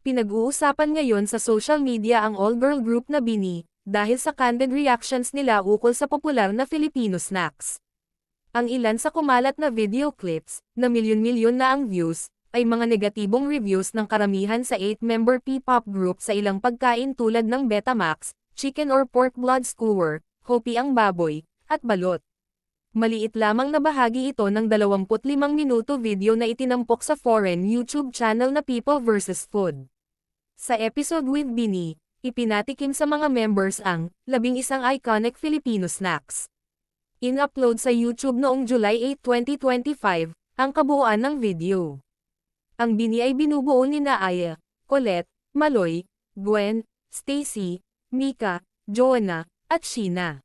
Pinag-uusapan ngayon sa social media ang all-girl group na Bini, dahil sa candid reactions nila ukol sa popular na Filipino snacks. Ang ilan sa kumalat na video clips, na milyon-milyon na ang views, ay mga negatibong reviews ng karamihan sa 8-member P-pop group sa ilang pagkain tulad ng Betamax, chicken or pork blood skewer, hopi ang baboy, at balot. Maliit lamang na bahagi ito ng 25 minuto video na itinampok sa foreign YouTube channel na People vs. Food. Sa episode with Bini, ipinatikim sa mga members ang labing isang iconic Filipino snacks. In-upload sa YouTube noong July 8, 2025, ang kabuuan ng video. Ang Bini ay binubuo ni Aya, Colette, Maloy, Gwen, Stacy, Mika, Joanna, at Sheena.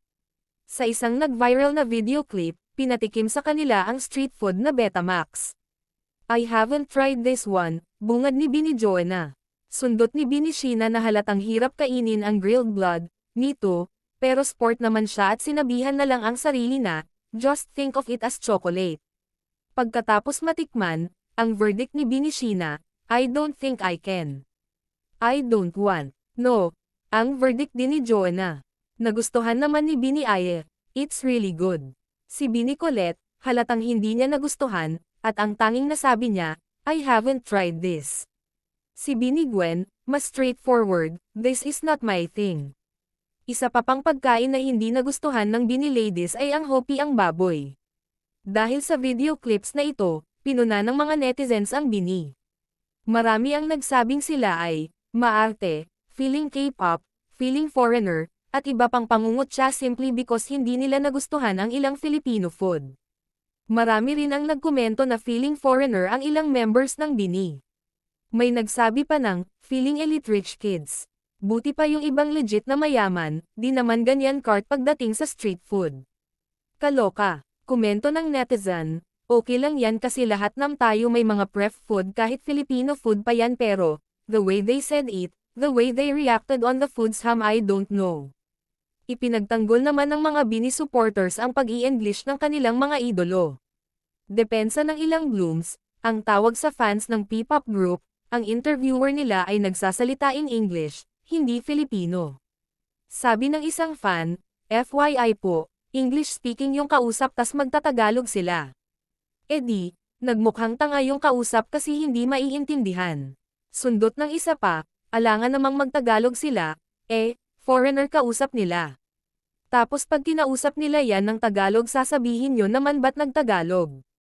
Sa isang nag-viral na video clip, pinatikim sa kanila ang street food na Betamax. I haven't tried this one, bungad ni Bini Joanna. Sundot ni Bini Sheena na halatang hirap kainin ang grilled blood, nito, pero sport naman siya at sinabihan na lang ang sarili na, just think of it as chocolate. Pagkatapos matikman, ang verdict ni Bini Sheena, I don't think I can. I don't want. No. Ang verdict din ni Joanna. Nagustuhan naman ni Bini Aye, it's really good. Si Bini Colette, halatang hindi niya nagustuhan, at ang tanging nasabi niya, I haven't tried this. Si Bini Gwen, mas straightforward, this is not my thing. Isa pa pang pagkain na hindi nagustuhan ng Bini ladies ay ang hopi ang baboy. Dahil sa video clips na ito, pinuna ng mga netizens ang Bini. Marami ang nagsabing sila ay, maarte, feeling K-pop, feeling foreigner, at iba pang pangungot siya simply because hindi nila nagustuhan ang ilang Filipino food. Marami rin ang nagkomento na feeling foreigner ang ilang members ng Bini. May nagsabi pa ng, feeling elite rich kids. Buti pa yung ibang legit na mayaman, di naman ganyan cart pagdating sa street food. Kaloka. Komento ng netizen, okay lang yan kasi lahat nam tayo may mga pref food kahit Filipino food pa yan pero, the way they said it, the way they reacted on the foods ham I don't know. Ipinagtanggol naman ng mga Bini supporters ang pag-i-English ng kanilang mga idolo. Depensa ng ilang blooms, ang tawag sa fans ng P-pop group, ang interviewer nila ay nagsasalita in English, hindi Filipino. Sabi ng isang fan, FYI po, English speaking yung kausap tas magtatagalog sila. E di, nagmukhang tanga yung kausap kasi hindi maiintindihan. Sundot ng isa pa, alangan namang magtagalog sila, eh, foreigner kausap nila. Tapos pag kinausap nila yan ng Tagalog sasabihin nyo naman ba't nagtagalog?